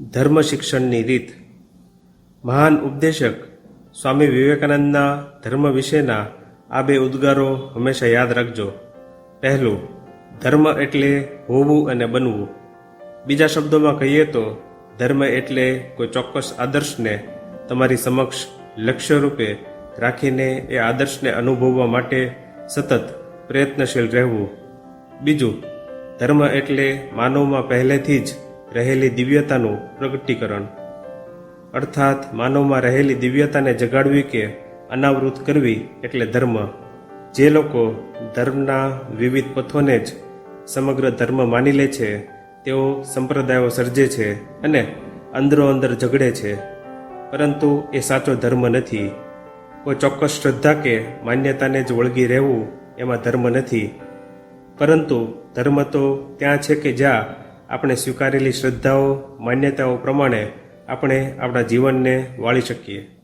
ધર્મ શિક્ષણની રીત. મહાન ઉપદેશક સ્વામી વિવેકાનંદના ધર્મ વિશેના આ બે ઉદ્ગારો હંમેશા યાદ રાખજો. પહેલું, ધર્મ એટલે હોવું અને બનવું. બીજા શબ્દોમાં કહીએ તો, ધર્મ એટલે કોઈ ચોક્કસ આદર્શને તમારી સમક્ષ લક્ષ્ય રૂપે રાખીને એ આદર્શને અનુભવવા માટે સતત પ્રયત્નશીલ રહેવું. બીજું, ધર્મ એટલે માનવમાં પહેલેથી જ રહેલી દિવ્યતાનું પ્રગટીકરણ. અર્થાત માનવમાં રહેલી દિવ્યતાને જગાડવી કે અનાવૃત કરવી એટલે ધર્મ. જે લોકો ધર્મના વિવિધ પથોને જ સમગ્ર ધર્મ માની લે છે, તેઓ સંપ્રદાયો સર્જે છે અને અંદરો અંદર ઝઘડે છે. પરંતુ એ સાચો ધર્મ નથી. કોઈ ચોક્કસ શ્રદ્ધા કે માન્યતાને જ વળગી રહેવું એમાં ધર્મ નથી. પરંતુ ધર્મ તો ત્યાં છે કે જ્યાં આપણે સ્વીકારેલી શ્રદ્ધાઓ માન્યતાઓ પ્રમાણે આપણે આપણા જીવનને વાળી શકીએ.